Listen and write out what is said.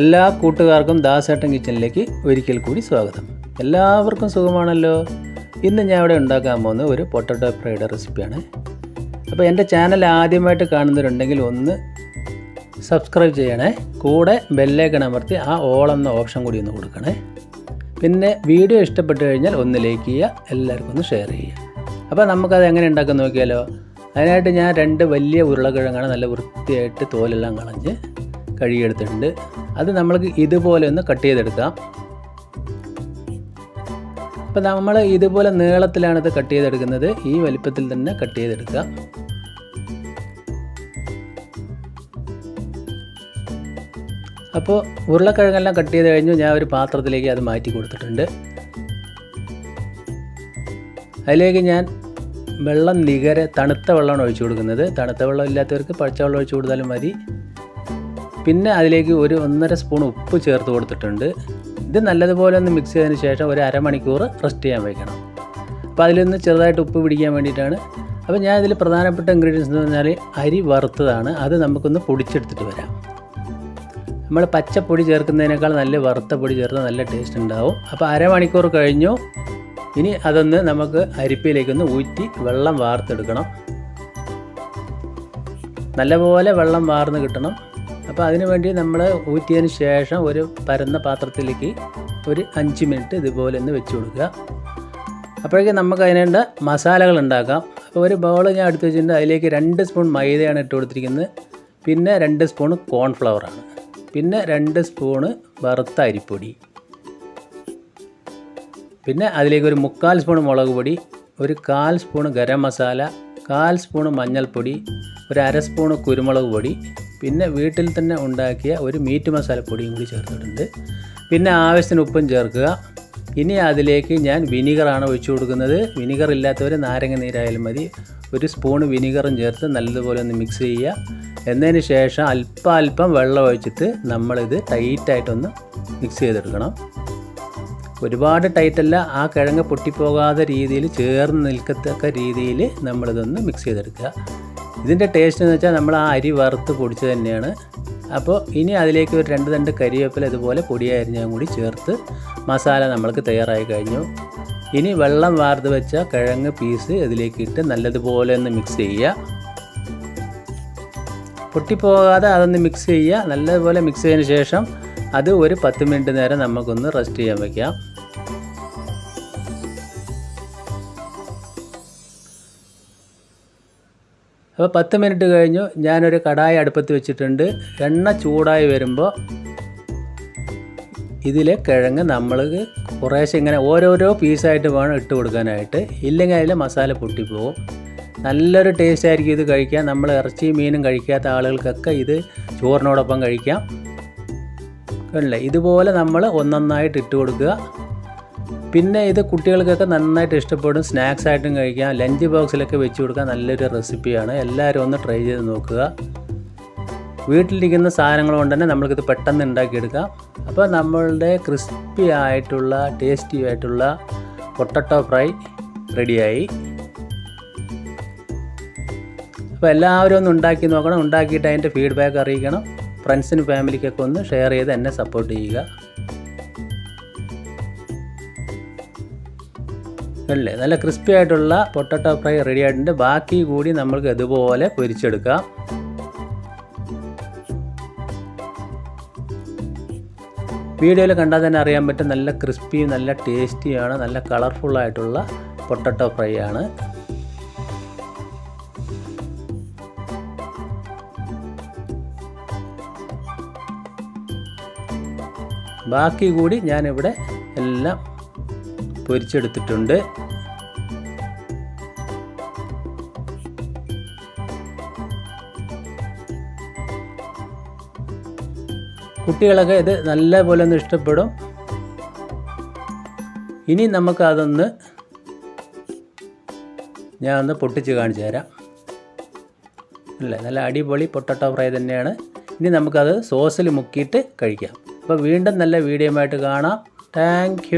എല്ലാ കൂട്ടുകാർക്കും ദാസേട്ടൻ കിച്ചണിലേക്ക് ഒരിക്കൽ കൂടി സ്വാഗതം. എല്ലാവർക്കും സുഖമാണല്ലോ? ഇന്ന് ഞാൻ ഇവിടെ ഉണ്ടാക്കാൻ പോകുന്ന ഒരു പൊട്ടറ്റോ ഫ്രൈഡ് റെസിപ്പിയാണ്. അപ്പോൾ എന്റെ ചാനൽ ആദ്യമായിട്ട് കാണുന്നവരുണ്ടെങ്കിൽ ഒന്ന് സബ്സ്ക്രൈബ് ചെയ്യണേ. കൂടെ ബെല്ലേക്കൺ അമർത്തി ആ ഓൾ എന്ന ഓപ്ഷൻ കൂടി ഒന്ന് കൊടുക്കണേ. പിന്നെ വീഡിയോ ഇഷ്ടപ്പെട്ട് കഴിഞ്ഞാൽ ഒന്ന് ലൈക്ക് ചെയ്യുക എല്ലാവർക്കും ഒന്ന് ഷെയർ ചെയ്യുക. അപ്പോൾ നമുക്കത് എങ്ങനെ ഉണ്ടാക്കാൻ നോക്കിയാലോ? അതിനായിട്ട് ഞാൻ രണ്ട് വലിയ ഉരുളക്കിഴങ്ങാണ് നല്ല വൃത്തിയായിട്ട് തോലെല്ലാം കളഞ്ഞ് കഴുകിയെടുത്തിട്ടുണ്ട്. അത് നമ്മൾക്ക് ഇതുപോലെ ഒന്ന് കട്ട് ചെയ്തെടുക്കാം. അപ്പോൾ നമ്മൾ ഇതുപോലെ നീളത്തിലാണ് ഇത് കട്ട് ചെയ്തെടുക്കുന്നത്. ഈ വലിപ്പത്തിൽ തന്നെ കട്ട് ചെയ്തെടുക്കാം അപ്പോൾ ഉരുളക്കിഴങ്ങെല്ലാം കട്ട് ചെയ്ത് കഴിഞ്ഞു. ഞാൻ ഒരു പാത്രത്തിലേക്ക് അത് മാറ്റി കൊടുത്തിട്ടുണ്ട്. അതിലേക്ക് ഞാൻ വെള്ളം നികരെ തണുത്ത വെള്ളമാണ് ഒഴിച്ചു കൊടുക്കുന്നത്. തണുത്ത വെള്ളം ഇല്ലാത്തവർക്ക് പച്ചവെള്ളം ഒഴിച്ചു കൊടുത്താലും മതി. പിന്നെ അതിലേക്ക് ഒരു ഒന്നര സ്പൂൺ ഉപ്പ് ചേർത്ത് കൊടുത്തിട്ടുണ്ട്. ഇത് നല്ലതുപോലെ ഒന്ന് മിക്സ് ചെയ്തതിന് ശേഷം ഒരു അരമണിക്കൂർ റെസ്റ്റ് ചെയ്യാൻ വയ്ക്കണം അപ്പോൾ അതിലൊന്ന് ചെറുതായിട്ട് ഉപ്പ് പിടിക്കാൻ വേണ്ടിയിട്ടാണ്. അപ്പോൾ ഞാൻ ഇതിൽ പ്രധാനപ്പെട്ട ഇൻഗ്രീഡിയൻസ് എന്ന് പറഞ്ഞാൽ അരി വറുത്തതാണ്. അത് നമുക്കൊന്ന് പൊടിച്ചെടുത്തിട്ട് വരാം. നമ്മൾ പച്ചപ്പൊടി ചേർക്കുന്നതിനേക്കാൾ നല്ല വറുത്ത പൊടി ചേർത്ത് നല്ല ടേസ്റ്റ് ഉണ്ടാവും. അപ്പോൾ അരമണിക്കൂർ കഴിഞ്ഞു. ഇനി അതൊന്ന് നമുക്ക് അരിപ്പയിലേക്കൊന്ന് ഊറ്റി വെള്ളം വാർത്തെടുക്കണം. നല്ലപോലെ വെള്ളം വാർന്ന് കിട്ടണം. അപ്പോൾ അതിന് വേണ്ടി നമ്മൾ ഊറ്റിയതിന് ശേഷം ഒരു പരന്ന പാത്രത്തിലേക്ക് ഒരു അഞ്ച് മിനിറ്റ് ഇതുപോലെ ഒന്ന് വെച്ച് കൊടുക്കുക. അപ്പോഴേക്കും നമുക്ക് അതിനുണ്ട് മസാലകൾ ഉണ്ടാക്കാം. അപ്പോൾ ഒരു ബൗൾ ഞാൻ എടുത്ത് വെച്ചിട്ടുണ്ട്. അതിലേക്ക് രണ്ട് സ്പൂൺ മൈദയാണ് ഇട്ട് കൊടുത്തിരിക്കുന്നത്. പിന്നെ രണ്ട് സ്പൂൺ കോൺഫ്ലവറാണ് പിന്നെ രണ്ട് സ്പൂണ് വറുത്ത അരിപ്പൊടി. പിന്നെ അതിലേക്ക് ഒരു മുക്കാൽ സ്പൂൺ മുളക് പൊടി ഒരു കാൽ സ്പൂൺ ഗരം മസാല കാൽ സ്പൂൺ മഞ്ഞൾപ്പൊടി ഒരു അര സ്പൂൺ കുരുമുളക് പൊടി പിന്നെ വീട്ടിൽ തന്നെ ഉണ്ടാക്കിയ ഒരു മീറ്റ് മസാലപ്പൊടിയും കൂടി ചേർത്തിട്ടുണ്ട്. പിന്നെ ആവശ്യത്തിന് ഉപ്പും ചേർക്കുക. ഇനി അതിലേക്ക് ഞാൻ വിനീഗറാണ് ഒഴിച്ചു കൊടുക്കുന്നത്. വിനീഗർ ഇല്ലാത്തവർ നാരങ്ങ നീരായാലും മതി. ഒരു സ്പൂൺ വിനീഗറും ചേർത്ത് നല്ലതുപോലെ ഒന്ന് മിക്സ് ചെയ്യുക. എന്നതിന് ശേഷം അല്പം അല്പം വെള്ളം ഒഴിച്ചിട്ട് നമ്മളിത് ടൈറ്റായിട്ടൊന്ന് മിക്സ് ചെയ്തെടുക്കണം. ഒരുപാട് ടൈറ്റല്ല ആ കിഴങ്ങ് പൊട്ടിപ്പോകാതെ രീതിയിൽ ചേർന്ന് നിൽക്കത്തക്ക രീതിയിൽ നമ്മളിതൊന്ന് മിക്സ് ചെയ്തെടുക്കുക. ഇതിന്റെ ടേസ്റ്റ് എന്ന് വെച്ചാൽ നമ്മൾ ആ അരി വറുത്ത് പൊടിച്ച് തന്നെയാണ്. അപ്പോൾ ഇനി അതിലേക്ക് ഒരു രണ്ട് രണ്ട് കരിവേപ്പില ഇതുപോലെ പൊടിയരിഞ്ഞും കൂടി ചേർത്ത് മസാല നമ്മൾക്ക് തയ്യാറായി കഴിഞ്ഞു. ഇനി വെള്ളം വാർത്ത് വെച്ച കിഴങ്ങ് പീസ് ഇതിലേക്ക് ഇട്ട് നല്ലതുപോലെ ഒന്ന് മിക്സ് ചെയ്യുക. പൊട്ടിപ്പോകാതെ അതൊന്ന് മിക്സ് ചെയ്യുക. നല്ലതുപോലെ മിക്സ് ചെയ്തതിന് ശേഷം അത് ഒരു പത്ത് മിനിറ്റ് നേരം നമുക്കൊന്ന് റെസ്റ്റ് ചെയ്യാൻ വയ്ക്കാം അപ്പോൾ പത്ത് മിനിറ്റ് കഴിഞ്ഞു. ഞാനൊരു കടായി അടുപ്പത്ത് വെച്ചിട്ടുണ്ട്. എണ്ണ ചൂടായി വരുമ്പോൾ ഇതിലെ കിഴങ്ങ് നമ്മൾ കുറേശ്ശെ ഇങ്ങനെ ഓരോരോ പീസായിട്ട് വേണം ഇട്ട് കൊടുക്കാനായിട്ട്. ഇല്ലെങ്കിൽ അതിൽ മസാല പൊട്ടിപ്പോവും. നല്ലൊരു ടേസ്റ്റ് ആയിരിക്കും ഇത് കഴിക്കാൻ. നമ്മൾ ഇറച്ചി മീനും കഴിക്കാത്ത ആളുകൾക്കൊക്കെ ഇത് ചോറിനോടൊപ്പം കഴിക്കാം. കണ്ടില്ലേ ഇതുപോലെ നമ്മൾ ഒന്നൊന്നായിട്ട് ഇട്ട് കൊടുക്കുക. പിന്നെ ഇത് കുട്ടികൾക്കൊക്കെ നന്നായിട്ട് ഇഷ്ടപ്പെടും. സ്നാക്സ് ആയിട്ടും കഴിക്കാം. ലഞ്ച് ബോക്സിലൊക്കെ വെച്ച് കൊടുക്കാൻ നല്ലൊരു റെസിപ്പിയാണ്. എല്ലാവരും ഒന്ന് ട്രൈ ചെയ്ത് നോക്കുക. വീട്ടിലിരിക്കുന്ന സാധനങ്ങൾ കൊണ്ട് തന്നെ നമ്മൾക്കിത് പെട്ടെന്ന് ഉണ്ടാക്കിയെടുക്കാം. അപ്പോൾ നമ്മളുടെ ക്രിസ്പി ആയിട്ടുള്ള ടേസ്റ്റി ആയിട്ടുള്ള പൊട്ടറ്റോ ഫ്രൈ റെഡിയായി. അപ്പോൾ എല്ലാവരും ഒന്ന് ഉണ്ടാക്കി നോക്കണം. ഉണ്ടാക്കിയിട്ട് അതിന്റെ ഫീഡ്ബാക്ക് അറിയിക്കണം. ഫ്രണ്ട്സിനും ഫാമിലിക്കൊക്കെ ഒന്ന് ഷെയർ ചെയ്ത് എന്നെ സപ്പോർട്ട് ചെയ്യുക. അല്ലേ നല്ല ക്രിസ്പി ആയിട്ടുള്ള പൊട്ടറ്റോ ഫ്രൈ റെഡി ആയിട്ടുണ്ട്. ബാക്കി കൂടി നമ്മൾക്ക് ഇതുപോലെ പൊരിച്ചെടുക്കാം. വീഡിയോയിൽ കണ്ടാൽ തന്നെ അറിയാൻ പറ്റും നല്ല ക്രിസ്പിയും നല്ല ടേസ്റ്റിയാണ് നല്ല കളർഫുൾ ആയിട്ടുള്ള പൊട്ടറ്റോ ഫ്രൈ ആണ്. ബാക്കി കൂടി ഞാനിവിടെ എല്ലാം പൊരിച്ചെടുത്തിട്ടുണ്ട്. കുട്ടികളൊക്കെ ഇത് നല്ലപോലെ ഒന്ന് ഇഷ്ടപ്പെടും. ഇനി നമുക്കതൊന്ന് ഞാൻ ഒന്ന് പൊട്ടിച്ച് കാണിച്ചു തരാം. അല്ലേ? നല്ല അടിപൊളി പൊട്ടറ്റോ ഫ്രൈ തന്നെയാണ്. ഇനി നമുക്കത് സോസിൽ മുക്കിയിട്ട് കഴിക്കാം. അപ്പോൾ വീണ്ടും നല്ല വീഡിയോ ആയിട്ട് കാണാം. താങ്ക്